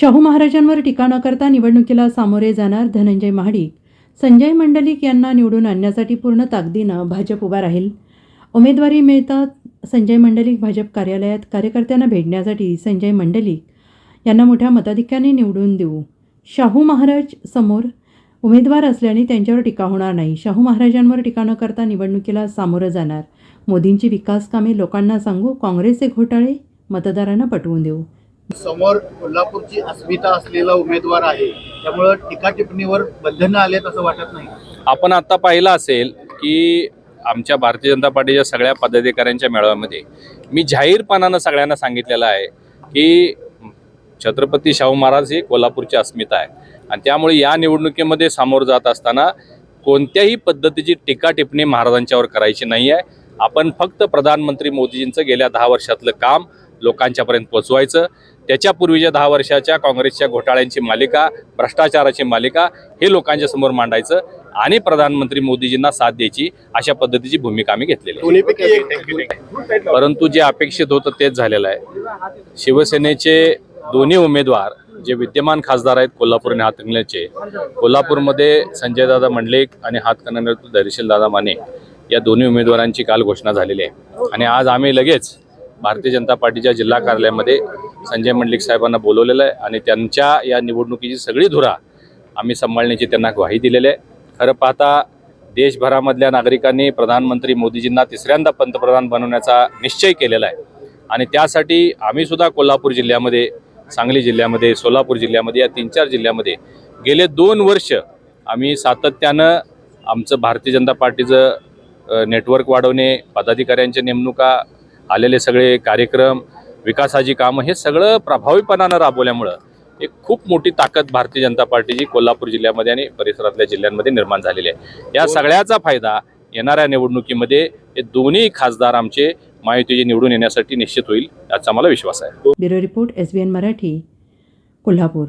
शाहू महाराजांवर टीका न करता निवडणुकीला सामोरे जाणार धनंजय महाडिक. संजय मंडलिक यांना निवडून आणण्यासाठी पूर्ण ताकदीनं भाजप उभा राहील. उमेदवारी मिळतात संजय मंडलिक भाजप कार्यालयात कार्यकर्त्यांना भेटण्यासाठी संजय मंडलिक यांना मोठ्या मताधिक्याने निवडून देऊ. शाहू महाराज समोर उमेदवार असल्याने त्यांच्यावर टीका होणार नाही. शाहू महाराजांवर टीका न करता निवडणुकीला सामोरं जाणार. मोदींची विकास कामे लोकांना सांगू काँग्रेसचे घोटाळे मतदारांना पटवून देऊ. समोर कोल्हापूरची अस्मिता असलेला उमेदवार आहे. त्यामुळं टीका टिप्पणीवर बंधनं आलेत असं वाटत नाही. आपण आता पाहिलं असेल की आमच्या भारतीय जनता पार्टीच्या सगळ्या पदाधिकाऱ्यांच्या मेळाव्यामध्ये मी जाहीरपणानं सगळ्यांना सांगितलेलं आहे की छत्रपती शाहू महाराज ही कोल्हापूरची अस्मिता आहे. आणि त्यामुळे या निवडणुकीमध्ये सामोरं जात असताना कोणत्याही पद्धतीची टीका टिप्पणी महाराजांच्यावर करायची नाही आहे. आपण फक्त प्रधानमंत्री मोदीजींचं गेल्या दहा वर्षातलं काम लोकांच्यापर्यंत पोचवायचं. त्याच्यापूर्वीच्या दहा वर्षाच्या काँग्रेसच्या घोटाळ्यांची मालिका भ्रष्टाचाराची मालिका हे लोकांच्या समोर मांडायचं आणि प्रधानमंत्री मोदीजींना साथ द्यायची अशा पद्धतीची भूमिका आम्ही घेतलेली आहे. परंतु जे अपेक्षित होतं तेच झालेलं आहे. शिवसेनेचे दोन्ही उमेदवार जे विद्यमान खासदार आहेत कोल्हापूर आणि हातकणंगलेचे कोल्हापूरमध्ये संजयदादा मंडलिक आणि हातकणंगले धैर्यशीलदादा माने या दोन्ही उमेदवारांची काल घोषणा झालेली आहे. आणि आज आम्ही लगेच भारतीय जनता पार्टीच्या जिल्हा कार्यालयामध्ये संजय मंडलिक साहेबांना बोलवलेलं आहे आणि त्यांच्या या निवडणुकीची सगळी धुरा आम्ही सांभाळण्याची त्यांना ग्वाही दिलेली आहे. खरं पाहता देशभरामधल्या नागरिकांनी प्रधानमंत्री मोदीजींना तिसऱ्यांदा पंतप्रधान बनवण्याचा निश्चय केलेला आहे. आणि त्यासाठी आम्ही सुद्धा कोल्हापूर जिल्ह्यामध्ये सांगली जिल्ह्यामध्ये सोलापूर जिल्ह्यामध्ये या तीन चार जिल्ह्यामध्ये गेले दोन वर्ष आम्ही सातत्यानं आमचं भारतीय जनता पार्टीचं नेटवर्क वाढवणे पदाधिकाऱ्यांच्या नेमणुका आलेले सगळे कार्यक्रम विकासाची कामं हे सगळं प्रभावीपणानं राबवल्यामुळं एक खूप मोठी ताकद भारतीय जनता पार्टीची कोल्हापूर जिल्ह्यामध्ये आणि परिसरातल्या जिल्ह्यांमध्ये निर्माण झालेली आहे. या सगळ्याचा फायदा येणाऱ्या निवडणुकीमध्ये हे दोन्ही खासदार आमचे महायुतीचे निवडून येण्यासाठी निश्चित होईल याचा मला विश्वास आहे. Bureau report S B N Marathi Kolhapur.